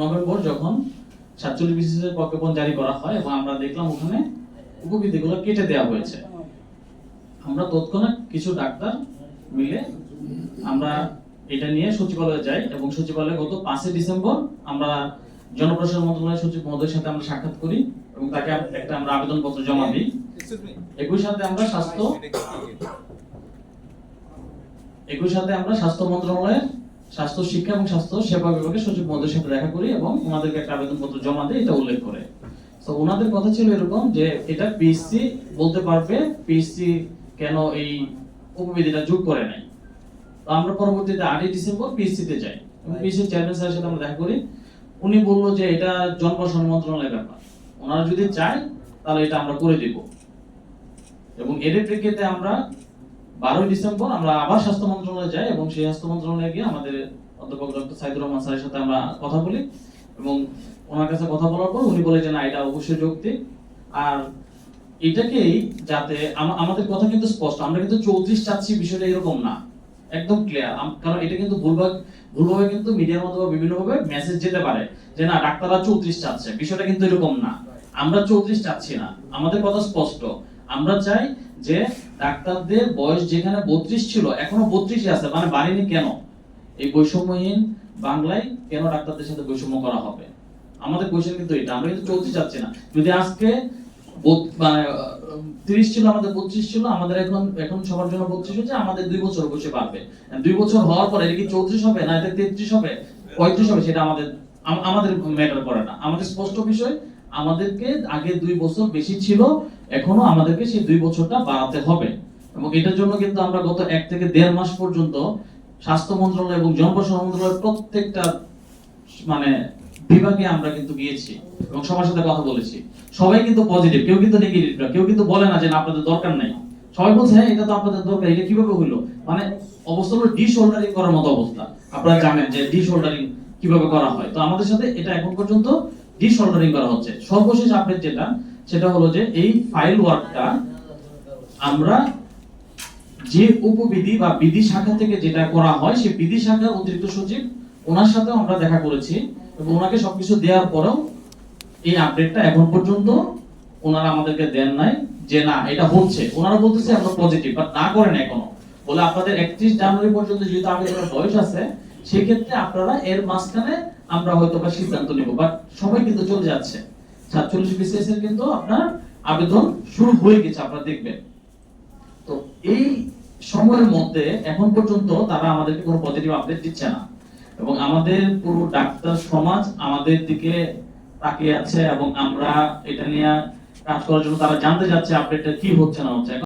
November যখন সাতচল্লিশ বিসিসের প্রজ্ঞাপন জারি করা হয় এবং আমরা দেখলাম ওখানে উপবিধিগুলো কেটে দেওয়া হয়েছে। আমরা তৎক্ষণাৎ কিছু ডাক্তার মিলে আমরা এটা নিয়ে সচিবালয়ে যাই এবং সচিবালয়ে গত পাঁচই ডিসেম্বর আমরা জনপ্রশাসন মন্ত্রণালয়ের সচিব মহোদয়ের সাথে আমরা সাক্ষাৎ করি এবং তাকে একটা আমরা আবেদনপত্র জমা দিই। একই সাথে আমরা স্বাস্থ্য একই সাথে আমরা স্বাস্থ্য মন্ত্রণালয়ের স্বাস্থ্য শিক্ষা এবং স্বাস্থ্য সেবা বিভাগের সচিব মহোদয়ের সাথে দেখা করি এবং ওনাদেরকে একটা আবেদনপত্র জমা দেয় এটা উল্লেখ করে। তো ওনাদের কথা ছিল এরকম যে এটা পিএসসি বলতে পারবে পিএসসি কেন এই উপবিধিটা যোগ করে নাই। তো আমরা পরবর্তীতে আটই ডিসেম্বর পিএসসি তে যাই। এবং পিএসসি চেয়ারম্যান স্যারের সাথে আমরা দেখা করি। উনি বলল যে এটা জনপ্রশাসন মন্ত্রণালয়ের ব্যাপার। ওনারা যদি চায় তাহলে এটা আমরা করে দিব। এবং এর প্রেক্ষিতে আমরা বারোই ডিসেম্বর আমরা আবার স্বাস্থ্য মন্ত্রণালয়ে যাই এবং সেই স্বাস্থ্য মন্ত্রণালয়ে গিয়ে আমাদের অধ্যাপক ডক্টর সাইদুর রহমান স্যারের সাথে আমরা কথা বলি এবং ওনার কাছে কথা বলার পর উনি বলে যে, না, এটা অবশ্যই যৌক্তিক। আর এটাকেই যাতে আমাদের কথা কিন্তু স্পষ্ট, আমরা কিন্তু চৌত্রিশ চাচ্ছি বিষয়টা এরকম না, একদম ক্লিয়ার কারণ এটা কিন্তু ভুলভাগ, ভুলভাবে কিন্তু মিডিয়ার মধ্যে বা বিভিন্নভাবে মেসেজ যেতে পারে যে, না, ডাক্তাররা চৌত্রিশ চাচ্ছে। বিষয়টা কিন্তু এরকম না। আমরা চৌত্রিশ চাচ্ছি না। আমাদের কথা স্পষ্ট। আমরা চাই যে ডাক্তারদের বয়স যেখানে বত্রিশ ছিল, এখনও বত্রিশে আছে মানে বাড়েনি কেন? এই বৈষম্যহীন বাংলায় কেন ডাক্তারদের সাথে বৈষম্য করা হবে? আমাদের কোয়েশ্চেন কিন্তু এটা, আমরা কিন্তু চৌত্রিশ চাচ্ছি না। যদি আজকে মানে তিরিশ ছিল, আমাদের বত্রিশ ছিল, আমাদের এখন এখন সবার জন্য বত্রিশ হচ্ছে, আমাদের দুই বছর বসে পারবে দুই বছর হওয়ার পরে এটা কি চৌত্রিশ হবে, না এটা তেত্রিশ হবে, পঁয়ত্রিশ হবে, সেটা আমাদের আমাদের ম্যাটার করে না। আমাদের স্পষ্ট বিষয়, আমাদেরকে আগে দুই বছর বেশি ছিল এখনও আমাদেরকে সেই দুই বছরটা বাড়াতে হবে। এবং এটার জন্য কিন্তু আমরা গত এক থেকে দেড় মাস পর্যন্ত স্বাস্থ্য মন্ত্রণালয় এবং জনপ্রশাসন মন্ত্রণালয়ের প্রত্যেকটা মানে বিভাগে আমরা কিন্তু গিয়েছি এবং সবার সাথে কথা বলেছি। সবাই কিন্তু পজিটিভ কেউ কিন্তু নেগেটিভ না, কেউ কিন্তু বলে না যে আপনাদের দরকার নাই। সবাই বলছে হ্যাঁ এটা তো আপনাদের দরকার, এটা কীভাবে হলো? মানে অবস্থা হলো ডিশোল্ডারিং করার মতো অবস্থা। আপনারা জানেন যে ডিশোল্ডারিং কীভাবে করা হয়। তো আমাদের সাথে এটা এখন পর্যন্ত ডিশোল্ডারিং করা হচ্ছে। সর্বশেষ আপডেট যেটা সেটা হলো যে এই ফাইল ওয়ার্কটা আমরা যে উপবিধি বা বিধি শাখা থেকে যেটা করা হয়, সেই বিধি শাখার অতিরিক্ত সচিব, ওনার সাথে আমরা দেখা করেছি এবং ওনাকে সবকিছু দেওয়ার পরেও এই আপডেটটা এখন পর্যন্ত ওনারা আমাদেরকে দেন নাই যে না, এটা হচ্ছে। ওনারা বলতেছে আমরা পজিটিভ বাট না করেন এখনও। বলে আপনাদের একত্রিশ জানুয়ারি পর্যন্ত যেহেতু আবেদনের বয়স আছে, সেক্ষেত্রে আপনারা এর মাঝখানে আমরা হয়তো বা সিদ্ধান্ত নিব বাট সময় কিন্তু চলে যাচ্ছে। সাতচল্লিশ বিসিএস কিন্তু আপনার আবেদন শুরু হয়ে গেছে, আপনারা দেখবেন। তো এই সময়ের মধ্যে এখন পর্যন্ত তারা আমাদেরকে কোনো পজিটিভ আপডেট দিচ্ছে না। এবং আমাদের পুরো ডাক্তার সমাজ আমাদের দিকে তাকিয়ে আছে এবং আমরা এটা নিয়ে কাজ করার জন্য তারা জানতে যাচ্ছে আপডেটটা কি হচ্ছে না হচ্ছে।